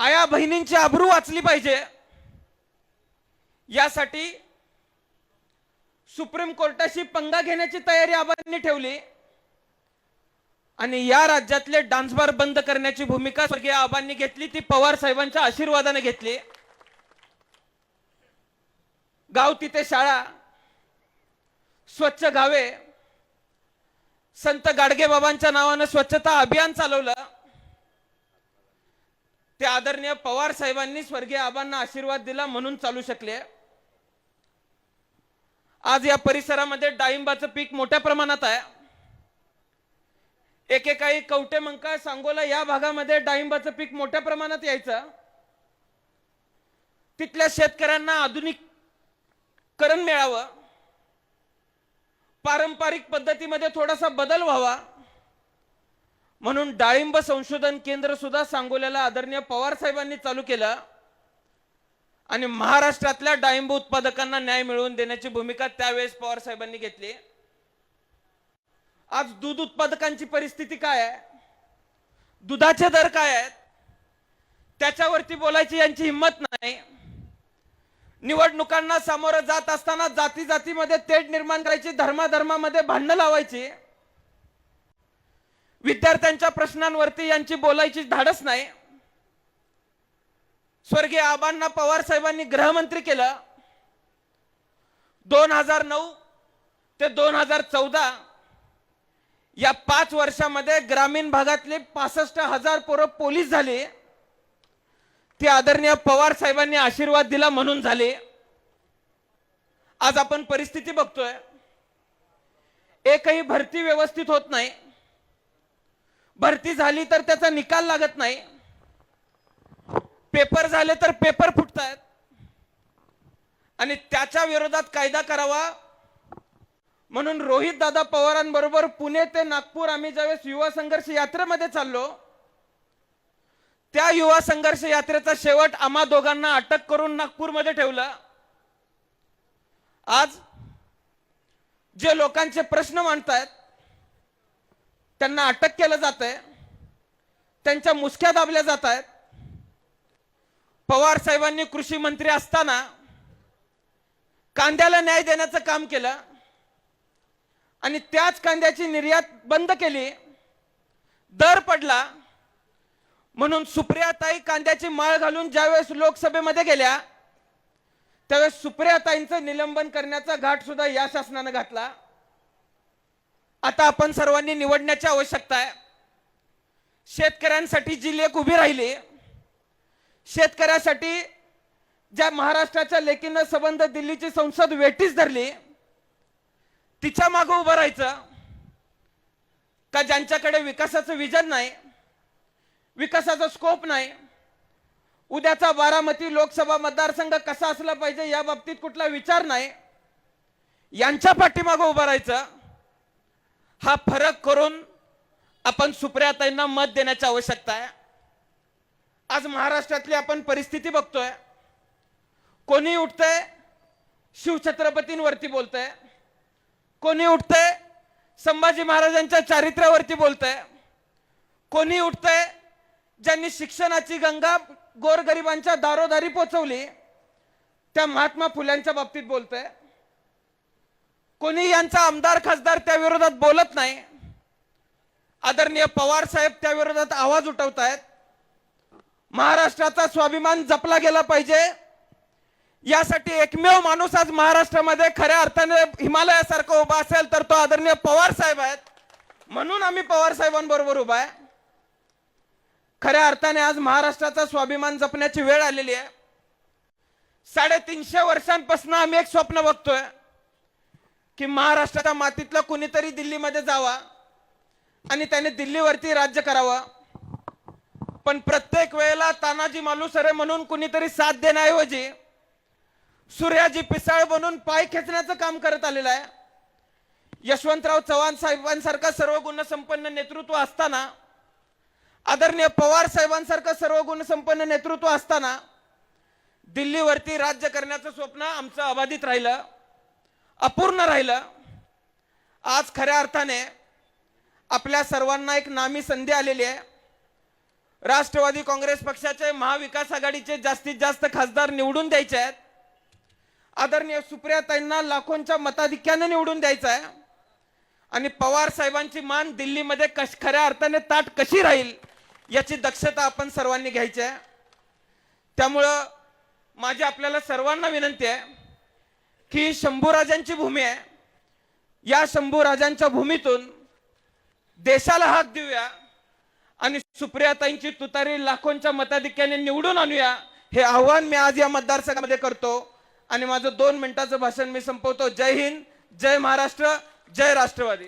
आया बहिणींची आबरू वाचली पाहिजे. यासाठी सुप्रीम कोर्टाशी पंगा घेण्याची तयारी आबांनी ठेवली. आणि या राज्यातले डान्स बार बंद करण्याची भूमिका स्वर्गीय आबांनी घेतली ती पवार साहेबांच्या आशीर्वादाने घेतली. गाव तिथे शाळा स्वच्छ गावे. संत गाडगे बाबांच्या नावानं स्वच्छता अभियान चालवलं. ते आदरणीय पवार साहेबांनी स्वर्गीय आबांना आशीर्वाद दिला म्हणून चालू शकले. आज या परिसरामध्ये डाळिंबाचं पीक मोठ्या प्रमाणात आहे. एकेकाळी कवटे मंका सांगोला या भागामध्ये डाळिंबाचं पीक मोठ्या प्रमाणात यायचं. तिथल्या शेतकऱ्यांना आधुनिककरण मिळावं. पारंपरिक पद्धतीमध्ये थोडासा बदल व्हावा. म्हणून डाळिंब संशोधन केंद्र सुद्धा सांगोल्याला आदरणीय पवार साहेबांनी चालू केलं. आणि महाराष्ट्रातल्या डाळिंब उत्पादकांना न्याय मिळवून देण्याची भूमिका त्यावेळेस पवार साहेबांनी घेतली. आज दूध उत्पादकांची परिस्थिती काय आहे? दुधाचे दर काय आहेत? त्याच्यावरती बोलायची यांची हिंमत नाही. निवडणुकांना सामोरं जात असताना जाती जातीमध्ये तेढ निर्माण करायची धर्माधर्मामध्ये भांडणं लावायची. विद्यार्थ्यांच्या प्रश्नांवरती यांची बोलायची धाडस नाही. स्वर्गीय आबांना पवार साहेबांनी गृहमंत्री केलं. दोन हजार नऊ ते दोन हजार चौदा या पाच वर्षामध्ये ग्रामीण भागातले पासष्ट हजार पोरं पोलीस झाले. ती आदरणीय पवार साहेबांनी आशीर्वाद दिला म्हणून झाले. आज आपण परिस्थिती बघतोय. एकही भरती व्यवस्थित होत नाही. भरती झाली तर त्याचा निकाल लागत नाही. पेपर झाले तर पेपर फुटतायत आणि त्याच्या विरोधात कायदा करावा. म्हणून रोहित दादा पवारांबरोबर पुणे ते नागपूर आम्ही ज्यावेळेस युवा संघर्ष यात्रेमध्ये चाललो त्या युवा संघर्ष यात्रेचा शेवट आम्हा दोघांना अटक करून नागपूरमध्ये ठेवलं. आज जे लोकांचे प्रश्न मांडतायत त्यांना अटक केलं जात आहे त्यांच्या मुसक्या दाबल्या जात आहेत पवार साहेबांनी कृषी मंत्री असताना कांद्याला न्याय देण्याचं काम केलं. आणि त्याच कांद्याची निर्यात बंद केली. दर पडला. म्हणून सुप्रियाताई कांद्याची माळ घालून ज्यावेळेस लोकसभेमध्ये गेल्या त्यावेळेस सुप्रियाताईंचं निलंबन करण्याचा घाट सुद्धा या शासनानं घातला. आता आपण सर्वांनी निवडण्याची आवश्यकता आहे. शेतकऱ्यांसाठी जी लेख उभी राहिली शेतकऱ्यासाठी ज्या महाराष्ट्राच्या लेखीनं संबंध दिल्लीची संसद वेटीस धरली तिच्या मागं उभं राहायचं का ज्यांच्याकडे विकासाचं विजन नाही विकासाचा स्कोप नाही उद्याचा बारामती लोकसभा मतदारसंघ कसा असला पाहिजे या बाबतीत कुठला विचार नाही यांच्या पाठीमागं उभं राहायचं. हा फरक करून आपण सुप्रियाताईंना मत देण्याची आवश्यकता आहे. आज महाराष्ट्रातली आपण परिस्थिती बघतोय. कोणी उठतंय शिवछत्रपतींवरती बोलतंय. कोणी उठतंय संभाजी महाराजांच्या चारित्र्यावरती बोलतंय. कोणी उठतंय ज्यांनी शिक्षणाची गंगा गोरगरिबांच्या दारोदारी पोचवली त्या महात्मा फुल्यांच्या बाबतीत बोलतंय. कोणी यांचा आमदार खासदार त्या विरोधात बोलत नाही. आदरणीय पवार साहेब त्या विरोधात आवाज आहेत महाराष्ट्राचा स्वाभिमान जपला गेला पाहिजे. यासाठी एकमेव माणूस आज महाराष्ट्रामध्ये खऱ्या अर्थाने हिमालयासारखा उभा असेल तर तो आदरणीय पवार साहेब आहेत. म्हणून आम्ही पवार साहेबांबरोबर उभा आहे. खऱ्या अर्थाने आज महाराष्ट्राचा स्वाभिमान जपण्याची वेळ आलेली आहे. साडेतीनशे वर्षांपासून आम्ही एक स्वप्न बघतोय. की महाराष्ट्राच्या मातीतलं कुणीतरी दिल्लीमध्ये जावा आणि त्याने दिल्लीवरती राज्य करावं. पण प्रत्येक वेळेला तानाजी मालुसरे म्हणून कुणीतरी साथ देण्याऐवजी सूर्याजी पिसाळ बनून पाय खेचण्याचं काम करत आलेलं आहे. यशवंतराव चव्हाण साहेबांसारखं सर्व गुणसंपन्न नेतृत्व असताना आदरणीय पवार साहेबांसारखं सर्व गुणसंपन्न नेतृत्व असताना दिल्लीवरती राज्य करण्याचं स्वप्न आमचं अबाधित राहिलं. अपूर्ण राहिलं. आज खऱ्या अर्थाने आपल्या सर्वांना एक नामी संधी आलेली आहे. राष्ट्रवादी काँग्रेस पक्षाचे महाविकास आघाडीचे जास्तीत जास्त खासदार निवडून द्यायचे आहेत. आदरणीय सुप्रियाताईंना लाखोंच्या मताधिक्याने निवडून द्यायचं आहे. आणि पवार साहेबांची मान दिल्लीमध्ये कश खऱ्या अर्थाने ताट कशी राहील याची दक्षता आपण सर्वांनी घ्यायची आहे. त्यामुळं माझी आपल्याला सर्वांना विनंती आहे. की शंभूराजांची भूमी आहे. या शंभूराजांच्या भूमीतून देशाला हात देऊया आणि सुप्रियाताईंची तुतारी लाखोंच्या मताधिक्याने निवडून आणूया हे आव्हान मी आज या मतदारसंघामध्ये करतो. आणि माझं दोन मिनिटाचं भाषण मी संपवतो. जय हिंद जय महाराष्ट्र जय राष्ट्रवादी.